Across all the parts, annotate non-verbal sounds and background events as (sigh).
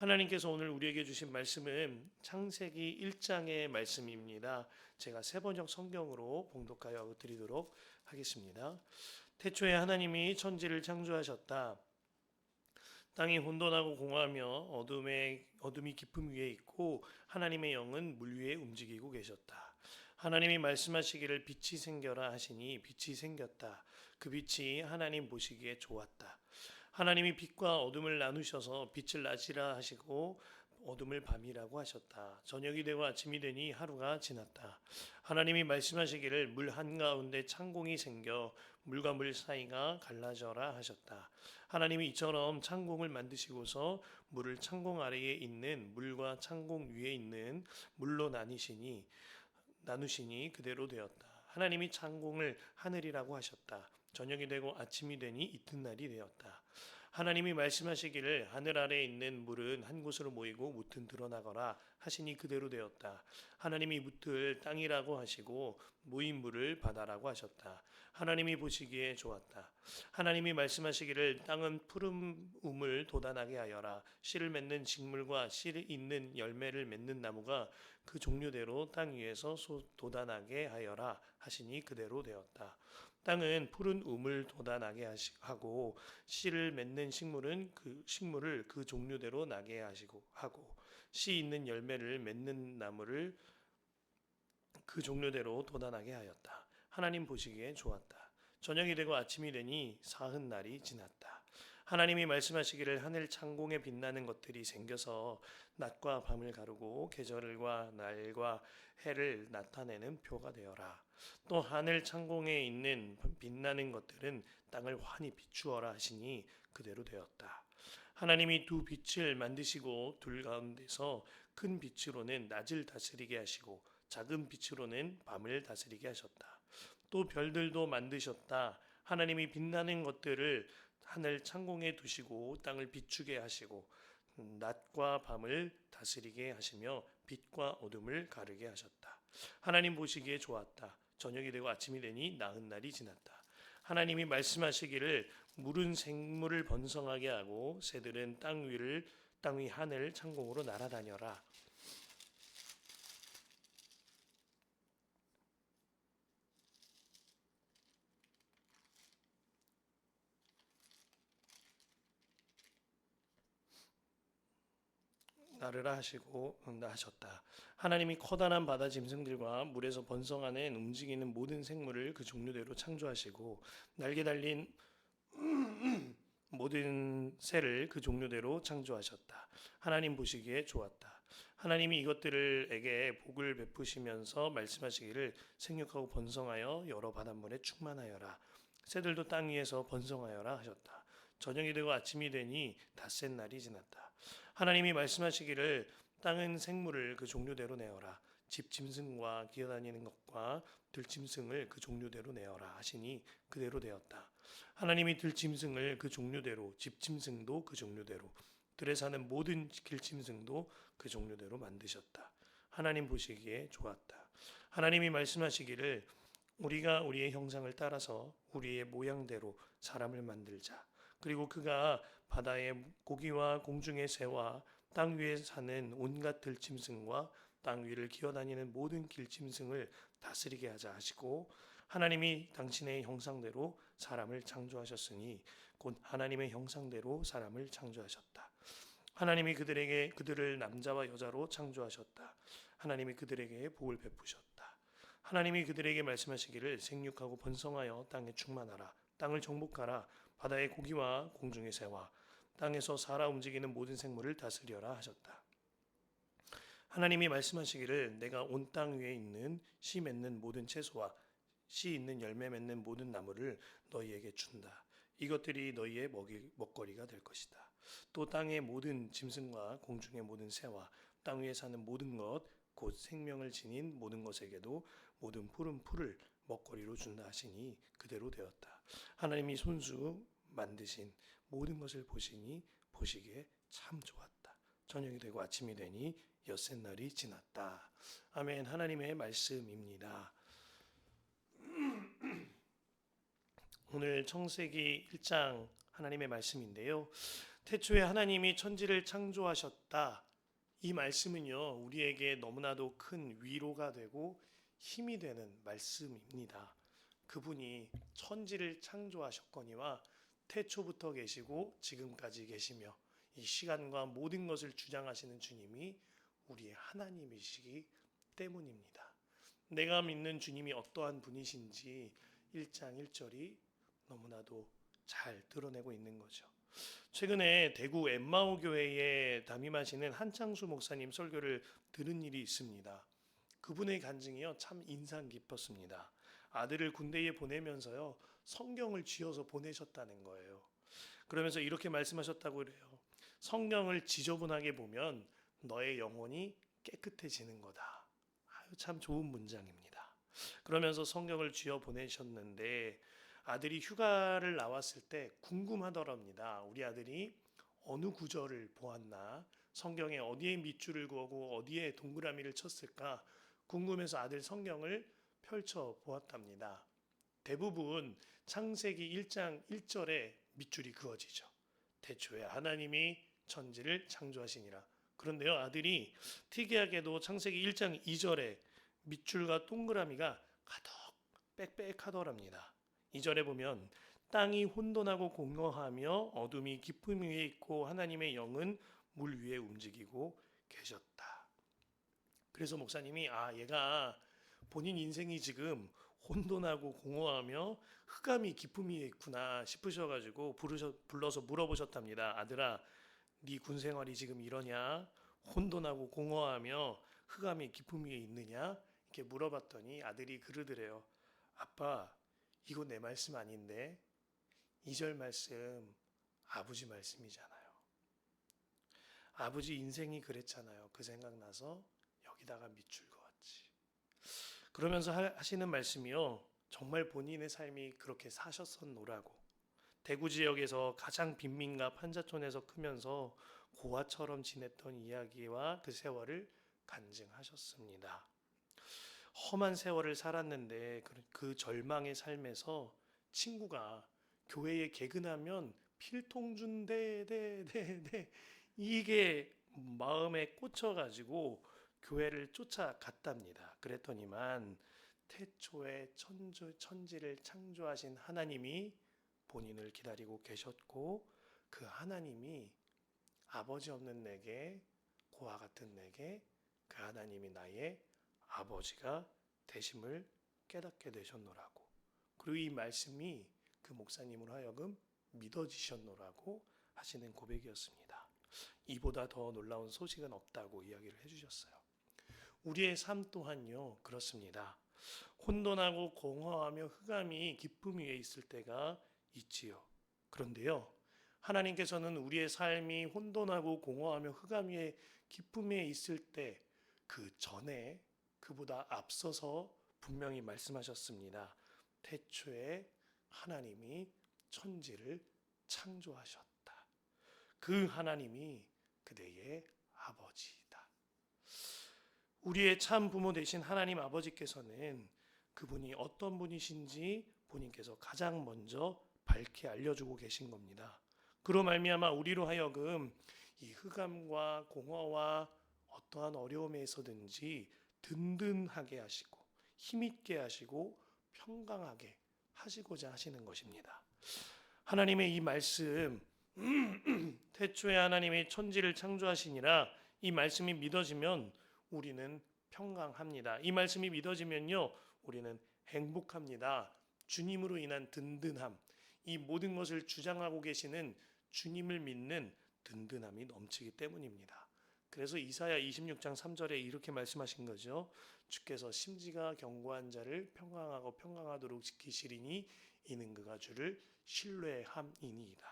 하나님께서 오늘 우리에게 주신 말씀은 창세기 1장의 말씀입니다. 제가 세 번역 성경으로 봉독하여 드리도록 하겠습니다. 태초에 하나님이 천지를 창조하셨다. 땅이 혼돈하고 공허하며 어둠에 어둠이 깊음 위에 있고 하나님의 영은 물 위에 움직이고 계셨다. 하나님이 말씀하시기를 빛이 생겨라 하시니 빛이 생겼다. 그 빛이 하나님 보시기에 좋았다. 하나님이 빛과 어둠을 나누셔서 빛을 낮이라 하시고 어둠을 밤이라고 하셨다. 저녁이 되고 아침이 되니 하루가 지났다. 하나님이 말씀하시기를 물 한가운데 창공이 생겨 물과 물 사이가 갈라져라 하셨다. 하나님이 이처럼 창공을 만드시고서 물을 창공 아래에 있는 물과 창공 위에 있는 물로 나뉘시니 나누시니 그대로 되었다. 하나님이 창공을 하늘이라고 하셨다. 저녁이 되고 아침이 되니 이튿날이 되었다. 하나님이 말씀하시기를 하늘 아래에 있는 물은 한 곳으로 모이고 무튼 드러나거라 하시니 그대로 되었다. 하나님이 무틀 땅이라고 하시고 모인 물을 바다라고 하셨다. 하나님이 보시기에 좋았다. 하나님이 말씀하시기를 땅은 푸른 우물 돋아나게 하여라. 씨를 맺는 식물과 씨 있는 열매를 맺는 나무가 그 종류대로 땅 위에서 돋아나게 하여라 하시니 그대로 되었다. 땅은 푸른 우물 돋아나게 하고 씨를 맺는 식물은 그 식물을 그 종류대로 나게 하시고 하고 씨 있는 열매를 맺는 나무를 그 종류대로 돋아나게 하였다. 하나님 보시기에 좋았다. 저녁이 되고 아침이 되니 사흔 날이 지났다. 하나님이 말씀하시기를 하늘 창공에 빛나는 것들이 생겨서 낮과 밤을 가르고 계절과 날과 해를 나타내는 표가 되어라. 또 하늘 창공에 있는 빛나는 것들은 땅을 환히 비추어라 하시니 그대로 되었다. 하나님이 두 빛을 만드시고 둘 가운데서 큰 빛으로는 낮을 다스리게 하시고 작은 빛으로는 밤을 다스리게 하셨다. 또 별들도 만드셨다. 하나님이 빛나는 것들을 하늘 창공에 두시고 땅을 비추게 하시고 낮과 밤을 다스리게 하시며 빛과 어둠을 가르게 하셨다. 하나님 보시기에 좋았다. 저녁이 되고 아침이 되니 나흔 날이 지났다. 하나님이 말씀하시기를 물은 생물을 번성하게 하고 새들은 땅 위를 땅 위 하늘 창공으로 날아다녀라. 나르라 하시고 하셨다. 하나님이 커다란 바다 짐승들과 물에서 번성하는 움직이는 모든 생물을 그 종류대로 창조하시고 날개 달린 모든 새를 그 종류대로 창조하셨다. 하나님 보시기에 좋았다. 하나님이 이것들에게 복을 베푸시면서 말씀하시기를 생육하고 번성하여 여러 바닷물에 충만하여라. 새들도 땅 위에서 번성하여라 하셨다. 저녁이 되고 아침이 되니 닷새 날이 지났다. 하나님이 말씀하시기를 땅은 생물을 그 종류대로 내어라. 집 짐승과 기어다니는 것과 들짐승을 그 종류대로 내어라 하시니 그대로 되었다. 하나님이 들짐승을 그 종류대로 집 짐승도 그 종류대로 들에 사는 모든 길짐승도 그 종류대로 만드셨다. 하나님 보시기에 좋았다. 하나님이 말씀하시기를 우리가 우리의 형상을 따라서 우리의 모양대로 사람을 만들자. 그리고 그가 바다의 고기와 공중의 새와 땅 위에 사는 온갖 들짐승과 땅 위를 기어다니는 모든 길짐승을 다스리게 하자 하시고 하나님이 당신의 형상대로 사람을 창조하셨으니 곧 하나님의 형상대로 사람을 창조하셨다. 하나님이 그들에게 그들을 남자와 여자로 창조하셨다. 하나님이 그들에게 복을 베푸셨다. 하나님이 그들에게 말씀하시기를 생육하고 번성하여 땅에 충만하라. 땅을 정복하라. 바다의 고기와 공중의 새와 땅에서 살아 움직이는 모든 생물을 다스려라 하셨다. 하나님이 말씀하시기를 내가 온 땅 위에 있는 씨 맺는 모든 채소와 씨 있는 열매 맺는 모든 나무를 너희에게 준다. 이것들이 너희의 먹이, 먹거리가 될 것이다. 또 땅의 모든 짐승과 공중의 모든 새와 땅 위에 사는 모든 것, 곧 생명을 지닌 모든 것에게도 모든 푸른 풀을 먹거리로 준다 하시니 그대로 되었다. 하나님이 손수 만드신 모든 것을 보시니 보시기에 참 좋았다. 저녁이 되고 아침이 되니 엿새 날이 지났다. 아멘. 하나님의 말씀입니다. (clears throat) 오늘 청세기 1장 하나님의 말씀인데요. 태초에 하나님이 천지를 창조하셨다. 이 말씀은요, 우리에게 너무나도 큰 위로가 되고 힘이 되는 말씀입니다. 그분이 천지를 창조하셨거니와 태초부터 계시고 지금까지 계시며 이 시간과 모든 것을 주장하시는 주님이 우리의 하나님이시기 때문입니다. 내가 믿는 주님이 어떠한 분이신지 1장 1절이 너무나도 잘 드러내고 있는 거죠. 최근에 대구 엠마오 교회에 담임하시는 한창수 목사님 설교를 들은 일이 있습니다. 그분의 간증이요 참 인상 깊었습니다. 아들을 군대에 보내면서요 성경을 쥐어서 보내셨다는 거예요. 그러면서 이렇게 말씀하셨다고 그래요. 성경을 지저분하게 보면 너의 영혼이 깨끗해지는 거다. 아유 참 좋은 문장입니다. 그러면서 성경을 쥐어 보내셨는데 아들이 휴가를 나왔을 때 궁금하더랍니다. 우리 아들이 어느 구절을 보았나? 성경에 어디에 밑줄을 그고 어디에 동그라미를 쳤을까? 궁금해서 아들 성경을 펼쳐 보았답니다. 대부분 창세기 1장 1절에 밑줄이 그어지죠. 태초에 하나님이 천지를 창조하시니라. 그런데요, 아들이 특이하게도 창세기 1장 2절에 밑줄과 동그라미가 가득 빽빽하더랍니다. 2절에 보면 땅이 혼돈하고 공허하며 어둠이 깊음 위에 있고 하나님의 영은 물 위에 움직이고 계셨다. 그래서 목사님이 아 얘가 본인 인생이 지금 혼돈하고 공허하며 흑암이 위에 있구나 싶으셔가지고 부르셔, 불러서 물어보셨답니다. 아들아, 네 군생활이 지금 이러냐? 혼돈하고 공허하며 흑암이 위에 있느냐? 이렇게 물어봤더니 아들이 그러더래요. 아빠, 이거 내 말씀 아닌데 2절 말씀 아버지 말씀이잖아요. 아버지 인생이 그랬잖아요. 그 생각나서 여기다가 밑줄. 그러면서 하- 하시는 말씀이요. 정말 본인의 삶이 그렇게 사셨었노라고. 대구 지역에서 가장 빈민가 판자촌에서 크면서 고아처럼 지냈던 이야기와 그 세월을 간증하셨습니다. 험한 세월을 살았는데 그- 그 절망의 삶에서 친구가 교회에 개근하면 필통준 대대대대 이게 마음에 꽂혀가지고 교회를 쫓아갔답니다. 그랬더니만 태초에 천주, 천지를 창조하신 하나님이 본인을 기다리고 계셨고 그 하나님이 아버지 없는 내게 고아 같은 내게 그 하나님이 나의 아버지가 되심을 깨닫게 되셨노라고. 그리고 이 말씀이 그 목사님으로 하여금 믿어지셨노라고 하시는 고백이었습니다. 이보다 더 놀라운 소식은 없다고 이야기를 해주셨어요. 우리의 삶 또한요 그렇습니다. 혼돈하고 공허하며 흑암이 기쁨 위에 있을 때가 있지요. 그런데요 하나님께서는 우리의 삶이 혼돈하고 공허하며 흑암 위에 기쁨 위에 있을 때 그 전에 그보다 앞서서 분명히 말씀하셨습니다. 태초에 하나님이 천지를 창조하셨다. 그 하나님이 그대의 아버지이다. 우리의 참 부모 되신 하나님 아버지께서는 그분이 어떤 분이신지 본인께서 가장 먼저 밝게 알려주고 계신 겁니다. 그로 말미암아 우리로 하여금 이 흑암과 공허와 어떠한 어려움에서든지 든든하게 하시고 힘있게 하시고 평강하게 하시고자 하시는 것입니다. 하나님의 이 말씀 (clears throat) 태초에 하나님이 천지를 창조하시니라 이 말씀이 믿어지면 우리는 평강합니다. 이 말씀이 믿어지면요 우리는 행복합니다. 주님으로 인한 든든함 이 모든 것을 주장하고 계시는 주님을 믿는 든든함이 넘치기 때문입니다. 그래서 이사야 26장 3절에 이렇게 말씀하신 거죠. 주께서 심지가 견고한 자를 평강하고 평강하도록 지키시리니 이는 그가 주를 신뢰함이니이다.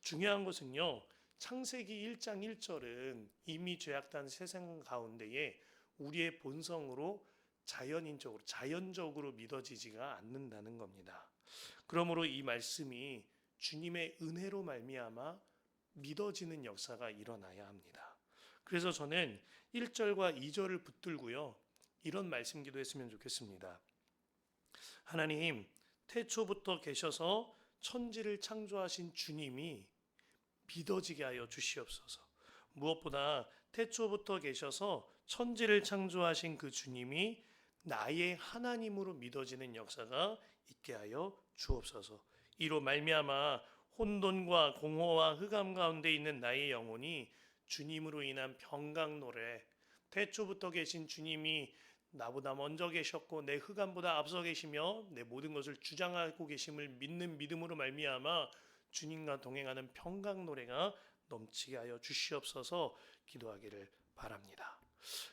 중요한 것은요. 창세기 1장 1절은 이미 죄악된 세상 가운데에 우리의 본성으로 자연인적으로 자연적으로 믿어지지가 않는다는 겁니다. 그러므로 이 말씀이 주님의 은혜로 말미암아 믿어지는 역사가 일어나야 합니다. 그래서 저는 1절과 2절을 붙들고요. 이런 말씀 기도했으면 좋겠습니다. 하나님, 태초부터 계셔서 천지를 창조하신 주님이 믿어지게 하여 주시옵소서. 무엇보다 태초부터 계셔서 천지를 창조하신 그 주님이 나의 하나님으로 믿어지는 역사가 있게 하여 주옵소서. 이로 말미암아 혼돈과 공허와 흑암 가운데 있는 나의 영혼이 주님으로 인한 평강 노래 태초부터 계신 주님이 나보다 먼저 계셨고 내 흑암보다 앞서 계시며 내 모든 것을 주장하고 계심을 믿는 믿음으로 말미암아 주님과 동행하는 평강 노래가 넘치게 하여 주시옵소서 기도하기를 바랍니다.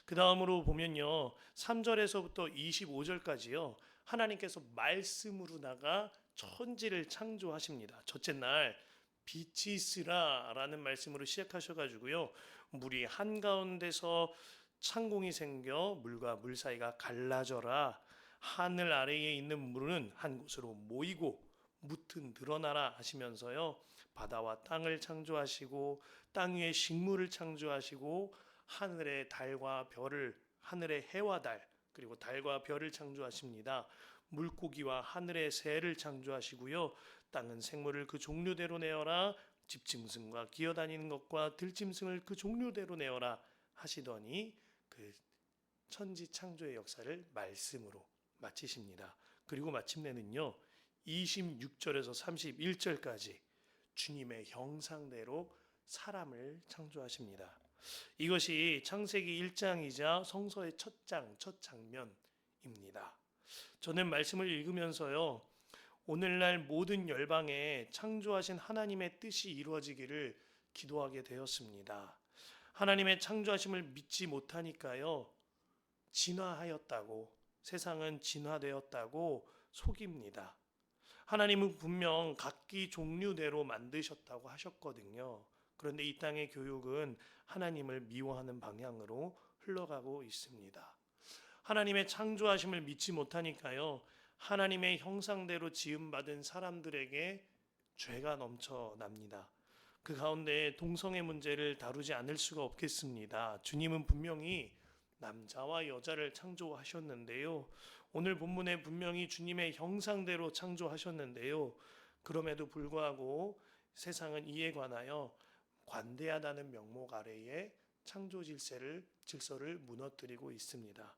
그 다음으로 보면요. 3절에서부터 25절까지요. 하나님께서 말씀으로다가 천지를 창조하십니다. 첫째 날 빛이 있으라라는 말씀으로 시작하셔 가지고요. 물이 한 가운데서 창공이 생겨 물과 물 사이가 갈라져라. 하늘 아래에 있는 물은 한 곳으로 모이고 무튼 늘어나라 하시면서요. 바다와 땅을 창조하시고 땅 위에 식물을 창조하시고 하늘의 달과 별을 하늘의 해와 달 그리고 달과 별을 창조하십니다. 물고기와 하늘의 새를 창조하시고요. 땅은 생물을 그 종류대로 내어라. 집짐승과 기어다니는 것과 들짐승을 그 종류대로 내어라 하시더니 그 천지 창조의 역사를 말씀으로 마치십니다. 그리고 마침내는요. 26절에서 31절까지 주님의 형상대로 사람을 창조하십니다. 이것이 창세기 1장이자 성서의 첫 장, 첫 장면입니다. 저는 말씀을 읽으면서요. 오늘날 모든 열방에 창조하신 하나님의 뜻이 이루어지기를 기도하게 되었습니다. 하나님의 창조하심을 믿지 못하니까요. 진화하였다고 세상은 진화되었다고 속입니다. 하나님은 분명 각기 종류대로 만드셨다고 하셨거든요. 그런데 이 땅의 교육은 하나님을 미워하는 방향으로 흘러가고 있습니다. 하나님의 창조하심을 믿지 못하니까요. 하나님의 형상대로 지음받은 사람들에게 죄가 넘쳐납니다. 그 가운데 동성애 문제를 다루지 않을 수가 없겠습니다. 주님은 분명히 남자와 여자를 창조하셨는데요. 오늘 본문에 분명히 주님의 형상대로 창조하셨는데요. 그럼에도 불구하고 세상은 이에 관하여 관대하다는 명목 아래에 창조 질서를 질서를 무너뜨리고 있습니다.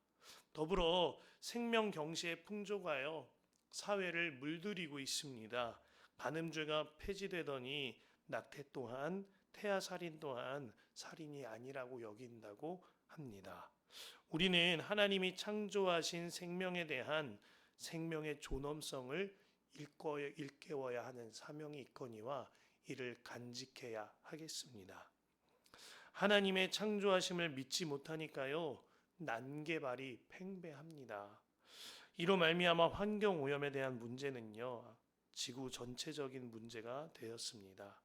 더불어 생명 경시의 풍조가요 사회를 물들이고 있습니다. 간음죄가 폐지되더니 낙태 또한 태아 살인 또한 살인이 아니라고 여긴다고 합니다. 우리는 하나님이 창조하신 생명에 대한 생명의 존엄성을 일깨워야 하는 사명이 있거니와 이를 간직해야 하겠습니다. 하나님의 창조하심을 믿지 못하니까요. 난개발이 팽배합니다. 이로 말미암아 환경 오염에 대한 문제는요. 지구 전체적인 문제가 되었습니다.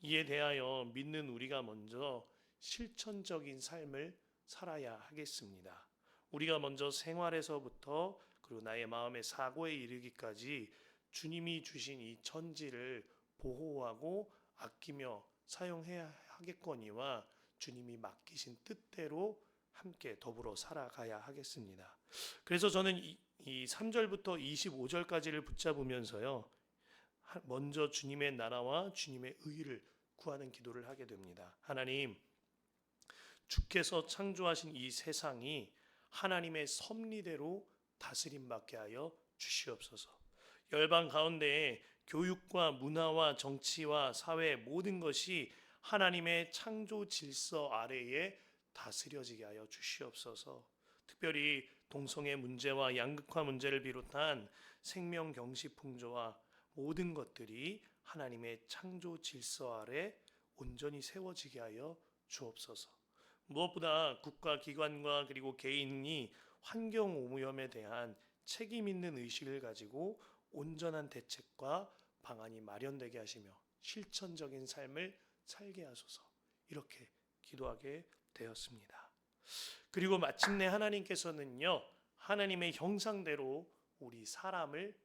이에 대하여 믿는 우리가 먼저 실천적인 삶을 살아야 하겠습니다. 우리가 먼저 생활에서부터 그리고 나의 마음의 사고에 이르기까지 주님이 주신 이 천지를 보호하고 아끼며 사용해야 하겠거니와 주님이 맡기신 뜻대로 함께 더불어 살아가야 하겠습니다. 그래서 저는 이, 이 3절부터 25절까지를 붙잡으면서요. 먼저 주님의 나라와 주님의 의를 구하는 기도를 하게 됩니다. 하나님, 주께서 창조하신 이 세상이 하나님의 섭리대로 다스림 받게 하여 주시옵소서. 열방 가운데 교육과 문화와 정치와 사회 모든 것이 하나님의 창조 질서 아래에 다스려지게 하여 주시옵소서. 특별히 동성애 문제와 양극화 문제를 비롯한 생명 경시 풍조와 모든 것들이 하나님의 창조 질서 아래 온전히 세워지게 하여 주옵소서. 무엇보다 국가 기관과 그리고 개인이 환경 오염에 대한 책임 있는 의식을 가지고 온전한 대책과 방안이 마련되게 하시며 실천적인 삶을 살게 하소서. 이렇게 기도하게 되었습니다. 그리고 마침내 하나님께서는요. 하나님의 형상대로 우리 사람을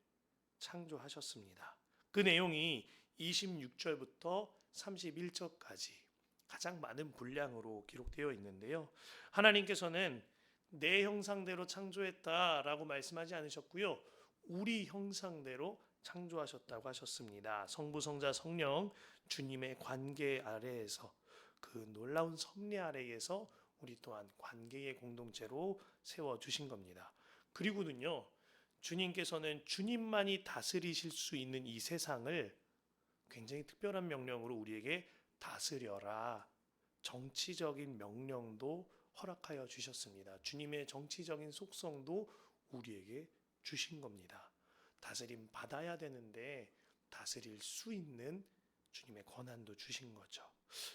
창조하셨습니다. 그 내용이 26절부터 31절까지 가장 많은 분량으로 기록되어 있는데요. 하나님께서는 내 형상대로 창조했다라고 말씀하지 않으셨고요. 우리 형상대로 창조하셨다고 하셨습니다. 성부, 성자, 성령 주님의 관계 아래에서 그 놀라운 섭리 아래에서 우리 또한 관계의 공동체로 세워 주신 겁니다. 그리고는요. 주님께서는 주님만이 다스리실 수 있는 이 세상을 굉장히 특별한 명령으로 우리에게 다스려라. 정치적인 명령도 허락하여 주셨습니다. 주님의 정치적인 속성도 우리에게 주신 겁니다. 다스림 받아야 되는데 다스릴 수 있는 주님의 권한도 주신 거죠.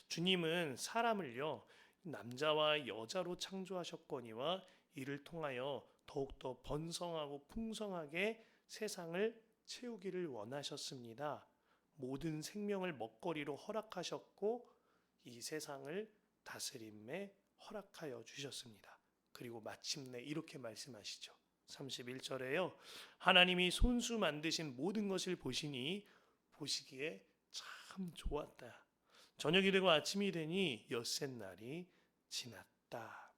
주님은 사람을요, 남자와 여자로 창조하셨거니와 이를 통하여 더욱더 번성하고 풍성하게 세상을 채우기를 원하셨습니다. 모든 생명을 먹거리로 허락하셨고 이 세상을 다스림에 허락하여 주셨습니다. 그리고 마침내 이렇게 말씀하시죠. 31절에요. 하나님이 손수 만드신 모든 것을 보시니 보시기에 참 좋았다. 저녁이 되고 아침이 되니 엿새 날이 지났다.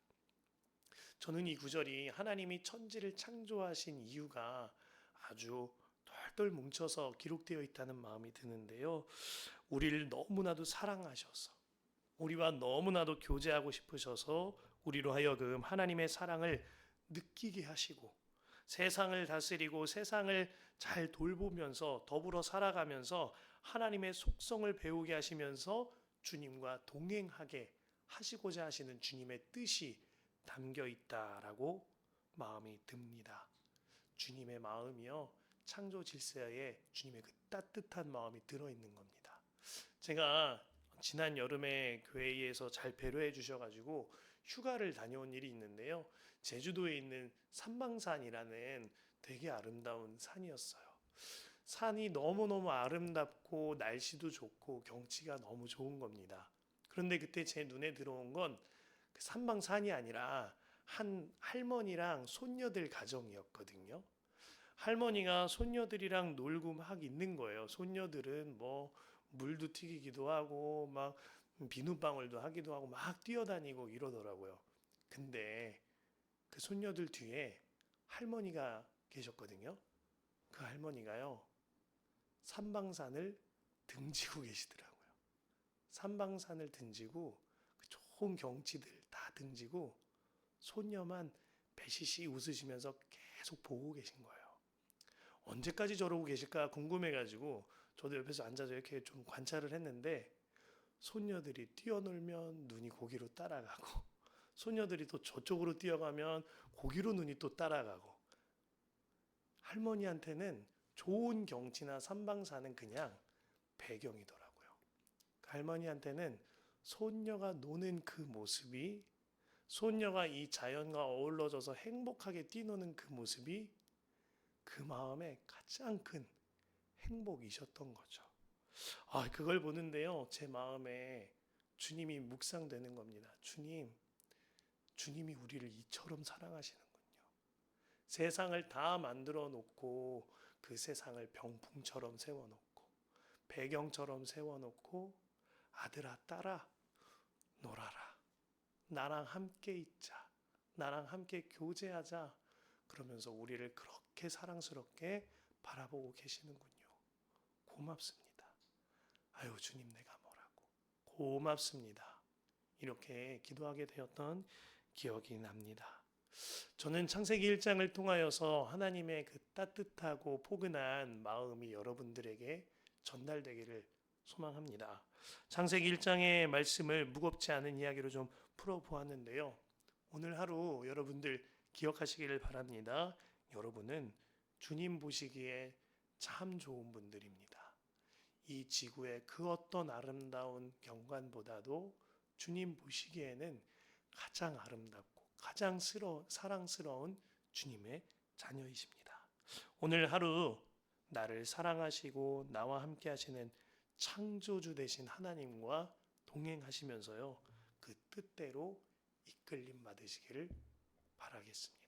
저는 이 구절이 하나님이 천지를 창조하신 이유가 아주 똘똘 뭉쳐서 기록되어 있다는 마음이 드는데요. 우리를 너무나도 사랑하셔서 우리와 너무나도 교제하고 싶으셔서 우리로 하여금 하나님의 사랑을 느끼게 하시고 세상을 다스리고 세상을 잘 돌보면서 더불어 살아가면서 하나님의 속성을 배우게 하시면서 주님과 동행하게 하시고자 하시는 주님의 뜻이 담겨 있다라고 마음이 듭니다. 주님의 마음이요 창조 질서에 주님의 그 따뜻한 마음이 들어 있는 겁니다. 제가 지난 여름에 교회에서 잘 배려해 주셔가지고 휴가를 다녀온 일이 있는데요. 제주도에 있는 삼방산이라는 되게 아름다운 산이었어요. 산이 너무너무 아름답고 날씨도 좋고 경치가 너무 좋은 겁니다. 그런데 그때 제 눈에 들어온 건그 삼방산이 아니라 한 할머니랑 손녀들 가정이었거든요. 할머니가 손녀들이랑 놀고 막 있는 거예요. 손녀들은 뭐 물도 튀기기도 하고 막 비눗방울도 하기도 하고 막 뛰어다니고 이러더라고요. 근데 그 손녀들 뒤에 할머니가 계셨거든요. 그 할머니가요. 삼방산을 등지고 계시더라고요. 삼방산을 등지고 그 좋은 경치들 다 등지고 손녀만 배시시 웃으시면서 계속 보고 계신 거예요. 언제까지 저러고 계실까 궁금해가지고 저도 옆에서 앉아서 이렇게 좀 관찰을 했는데 손녀들이 뛰어놀면 눈이 고기로 따라가고 (laughs) 손녀들이 또 저쪽으로 뛰어가면 고기로 눈이 또 따라가고 할머니한테는 좋은 경치나 삼방산은 그냥 배경이더라고요. 그 할머니한테는 손녀가 노는 그 모습이 손녀가 이 자연과 어우러져서 행복하게 뛰노는 그 모습이 그 마음에 가장 큰 행복이셨던 거죠. 아, 그걸 보는데요. 제 마음에 주님이 묵상되는 겁니다. 주님, 주님이 우리를 이처럼 사랑하시는군요. 세상을 다 만들어 놓고 그 세상을 병풍처럼 세워 놓고 배경처럼 세워 놓고 아들아, 딸아, 놀아라. 나랑 함께 있자. 나랑 함께 교제하자. 그러면서 우리를 그렇게 사랑스럽게 바라보고 계시는군요. 고맙습니다. 아유, 주님 내가 뭐라고. 고맙습니다. 이렇게 기도하게 되었던 기억이 납니다. 저는 창세기 1장을 통하여서 하나님의 그 따뜻하고 포근한 마음이 여러분들에게 전달되기를 소망합니다. 창세기 1장의 말씀을 무겁지 않은 이야기로 좀 풀어 보았는데요. 오늘 하루 여러분들 기억하시기를 바랍니다. 여러분은 주님 보시기에 참 좋은 분들입니다. 이 지구의 그 어떤 아름다운 경관보다도 주님 보시기에는 가장 아름답고 가장 스러, 사랑스러운 주님의 자녀이십니다. 오늘 하루 나를 사랑하시고 나와 함께 하시는 창조주 되신 하나님과 동행하시면서요. 그 뜻대로 이끌림 받으시기를 바라겠습니다.